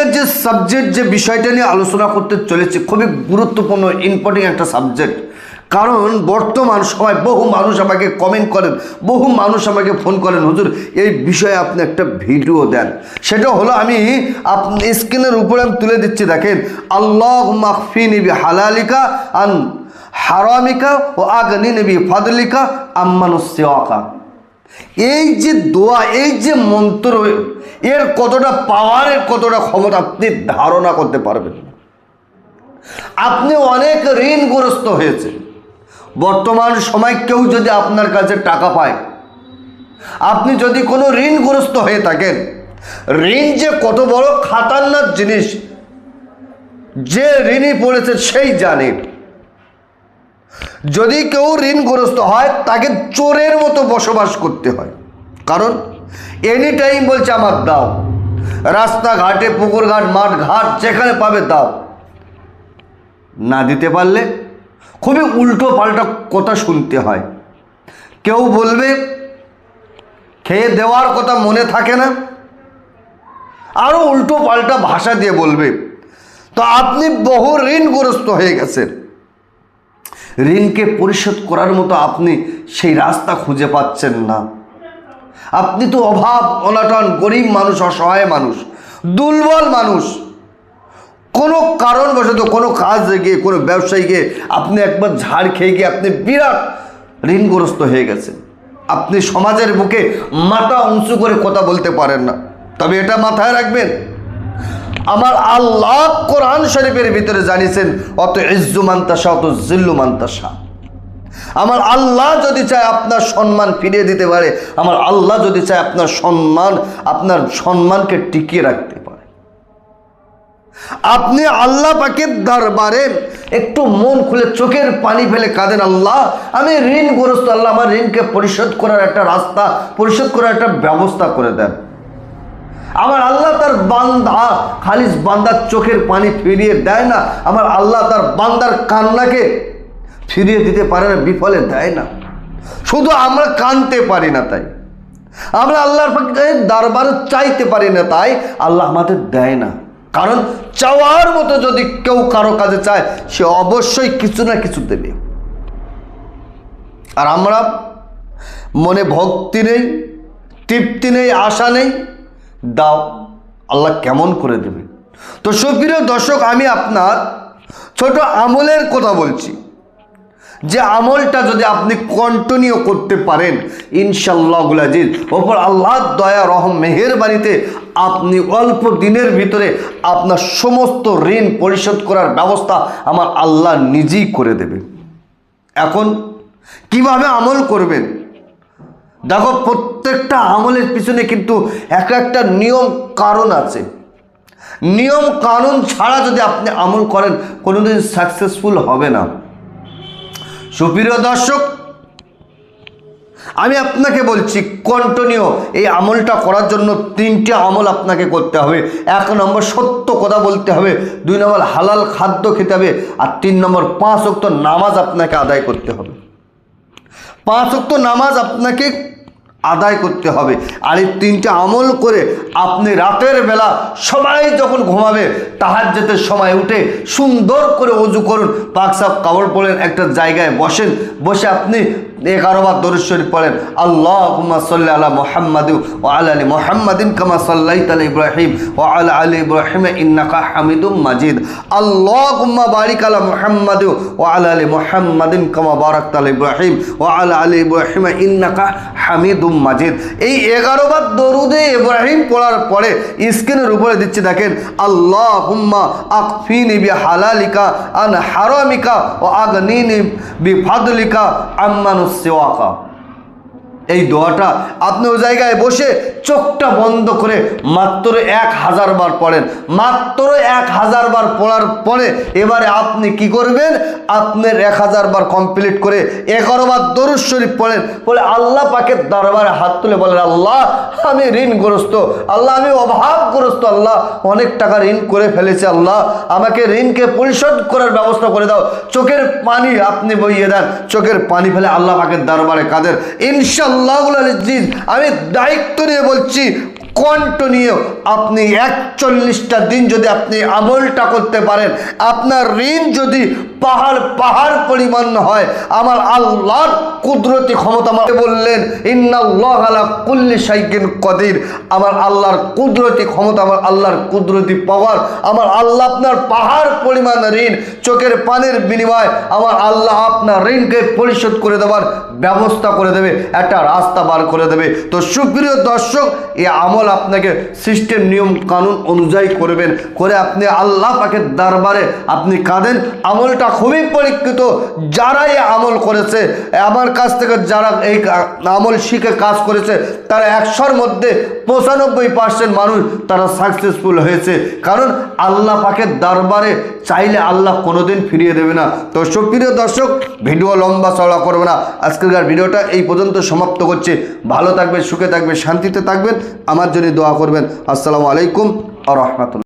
আজকের যে সাবজেক্ট যে বিষয়টা নিয়ে আলোচনা করতে চলেছে, খুবই গুরুত্বপূর্ণ ইম্পর্টেন্ট একটা সাবজেক্ট কারণ বর্তমান সময় বহু মানুষ আমাকে কমেন্ট করেন, বহু মানুষ আমাকে ফোন করেন, হুজুর, এই বিষয়ে আপনি একটা ভিডিও দেন। সেটা হলো আমি আপনি স্ক্রিনের উপরে আমি তুলে দিচ্ছি, দেখেন আল্লাহ মাকফি নিবি হালালিকা আন হারামিকা ও আগনি নিবি ফাদলিকা আম্মানুসেওয়াকা এই যে দোয়া, এই যে মন্ত্র, এর কতটা পাওয়ারের কতটা ক্ষমতা আপনি ধারণা করতে পারবেন। আপনি অনেক ঋণগ্রস্ত হয়েছে বর্তমান সময় কেউ যদি আপনার কাছে টাকা পায়, আপনি যদি কোনো ঋণগ্রস্ত হয়ে থাকেন, ঋণ যে কত বড় খাতারনাক জিনিস, যে ঋণী পড়েছে সেই জানে যদি কেউ ঋণগ্রস্ত হয়, তাকে চোরের মতো বসবাস করতে হয়। কারণ এনি টাইম বলছে আমার দাও। রাস্তাঘাটে পুকুর ঘাট মাঠ ঘাট যেখানে পাবে দাও। না দিতে পারলে খুবই উল্টো পাল্টা কথা শুনতে হয়। কেউ বলবে, খেয়ে দেওয়ার কথা মনে থাকে না। আরও উল্টো পাল্টা ভাষা দিয়ে বলবে, তো আপনি বহু ঋণগ্রস্ত হয়ে গেছেন। ঋণকে পরিশোধ করার মতো আপনি সেই রাস্তা খুঁজে পাচ্ছেন না। আপনি তো অভাব, অনাটন, গরিব মানুষ, অসহায় মানুষ, দুর্বল মানুষ। কোনো কারণবশত কোনো কাজে গিয়ে কোনো ব্যবসায়ী গিয়ে আপনি একবার ঝাড় খেয়ে গিয়ে আপনি বিরাট ঋণগ্রস্ত হয়ে গেছেন। আপনি সমাজের বুকে মাথা উঁচু করে কথা বলতে পারেন না। তবে এটা মাথায় রাখবেন আমার আল্লাহ কোরআন শরীফের ভিতরে জানিয়েছেন, অত ইজ্জু মান্তাসা, অত জিল্লু মান্তাসা। আমার আল্লাহ যদি চায় আপনার সম্মান ফিরিয়ে দিতে পারে, আমার আল্লাহ যদি চায় আপনার সম্মান, আপনার সম্মানকে টিকিয়ে রাখতে পারে। আপনি আল্লাহ পাকের দরবারে একটু মন খুলে চোখের পানি ফেলে কাঁদেন, আল্লাহ, আমি ঋণগ্রস্ত, আল্লাহ আমার ঋণকে পরিশোধ করার একটা রাস্তা, পরিশোধ করার একটা ব্যবস্থা করে দেন। আমার আল্লাহ তার বান্দা, খালিস বান্দার চোখের পানি ফিরিয়ে দেয় না, আমার আল্লাহ তার বান্দার কান্নাকে ফিরিয়ে দিতে পারে না, বিফলে দেয় না। শুধু আমরা কানতে পারি না তাই। আমরা আল্লাহর দরবারে চাইতে পারি না তাই, আল্লাহ আমাদের দেয় না। কারণ চাওয়ার মতো যদি কেউ কারও কাজে চায়, সে অবশ্যই কিছু না কিছু দেবে। আর আমরা মনে ভক্তি নেই, তৃপ্তি নেই, আশা নেই দাও, আল্লাহ কেমন করে দেবে? তো সুপ্রিয় দর্শক, আমি আপনার ছোট আমলের কথা বলছি। যে আমলটা যদি আপনি কন্টিনিউ করতে পারেন ইনশাল্লাহ গুলাজিজ ওপর আল্লাহর দয়া, রহম, মেহেরবানিতে আপনি অল্প দিনের ভিতরে আপনার সমস্ত ঋণ পরিশোধ করার ব্যবস্থা আমার আল্লাহ নিজেই করে দেবে এখন কীভাবে আমল করবেন? দেখো, প্রত্যেকটা আমলের পিছনে কিন্তু এক একটা নিয়ম কারণ আছে। নিয়ম কানুন ছাড়া যদি আপনি আমল করেন, কোনোদিন সাকসেসফুল হবে না। সুপ্রিয় দর্শক, আমি আপনাকে বলছি কন্টিনিউ এই আমলটা করার জন্য তিনটে আমল আপনাকে করতে হবে। এক নম্বর, সত্য কথা বলতে হবে। দুই নম্বর, হালাল খাদ্য খেতে হবে। আর তিন নম্বর, পাঁচ অক্ত নামাজ আপনাকে আদায় করতে হবে। পাঁচ অক্ত নামাজ আপনাকে আদায় করতে হবে। আর এই তিনটে আমল করে আপনি রাতের বেলা সবাই যখন ঘুমাবে তাহার যেতে সময় উঠে সুন্দর করে অজু করুন। পাকসাপ কাপড় পরেন, একটা জায়গায় বসেন। বসে আপনি এগারো বার দরুদ শরীফ পড়েন আল্লাহ সাল্লাহ আলা মোহাম্মদ ও আলা আলী মোহাম্মদিন কামা সাল্লাহ তাল ইব্রাহিম ও আলা আলী ইব্রাহিম ইন্নাকা হামিদুম মাজিদ। আল্লাহ কুম্মা বারিক আলা মোহাম্মদ ও আলা আলী মোহাম্মদিন কামা বারাক তাল ইব্রাহিম ও আলা আলী ইব্রাহিম ইন্নাকা হামিদুম মাজিদ। এই এগারো বার দরুদে ইব্রাহিম পড়ার পরে স্ক্রিনের উপরে দিচ্ছে, দেখেন আল্লাহ হুম্মা আকফিনি বি হালালিকা আন হারামিকা ও আগনিনি বি ফাদলিকা আম্মানুস সেওয়াকা। এই দোয়াটা আপনি ওই জায়গায় বসে চোখটা বন্ধ করে মাত্র এক হাজার বার পড়েন। মাত্র এক হাজার বার পড়ার পরে এবারে আপনি কি করবেন? আপনার এক হাজার বার কমপ্লিট করে এগারো বার দরুদ শরীফ পড়েন। বলে আল্লাহ পাকের দরবারে হাত তুলে বলেন, আল্লাহ, আমি ঋণগ্রস্ত। আল্লাহ, আমি অভাবগ্রস্ত। আল্লাহ, অনেক টাকা ঋণ করে ফেলেছে। আল্লাহ, আমাকে ঋণকে পরিশোধ করার ব্যবস্থা করে দাও। চোখের পানি আপনি বইয়ে দেন। চোখের পানি ফেলে আল্লাহ পাকের দরবারে কাদের ইনশাল্লাহ আমি দায়িত্ব নিয়ে বলছি কন্টিনিউ আপনি একচল্লিশটা দিন যদি আপনি আমলটা করতে পারেন আপনার ঋণ যদি পাহাড় পাহাড় পরিমাণ হয়। আমার আল্লাহর কুদরতি ক্ষমতা আমাকে বললেন, ইন্নাল্লাহ কুল্লি শাইকিন কদির। আমার আল্লাহর কুদরতি ক্ষমতা, আমার আল্লাহর কুদরতি পাওয়ার আমার আল্লাহ আপনার পাহাড় পরিমাণ ঋণ, চোখের পানির বিনিময়, আমার আল্লাহ আপনার ঋণকে পরিশোধ করে দেওয়ার ব্যবস্থা করে দেবে, একটা রাস্তা বার করে দেবে। তো সুপ্রিয় দর্শক, এই আমল আপনাকে সিস্টেম, নিয়ম, কানুন অনুযায়ী করবেন। করে আপনি আল্লাহ পাকের দরবারে আপনি কাঁদেন, আমলটা খুবই পরীক্ষিত যারা এই আমল করেছে, আমার কাছ থেকে যারা এই আমল শিখে কাজ করেছে, তারা একশোর মধ্যে পঁচানব্বই পার্সেন্ট মানুষ তারা সাকসেসফুল হয়েছে। কারণ আল্লাহ পাকের দরবারে চাইলে আল্লাহ কোনোদিন ফিরিয়ে দেবে না। তো সুপ্রিয় দর্শক, ভিডিও লম্বা চড়া করবে না। আজকের ভিডিওটা এই পর্যন্ত সমাপ্ত করছে। ভালো থাকবে সুখে থাকবে শান্তিতে থাকবেন। আমার জন্য দোয়া করবেন। আসসালামু আলাইকুম আ রহমতুল্লাহ।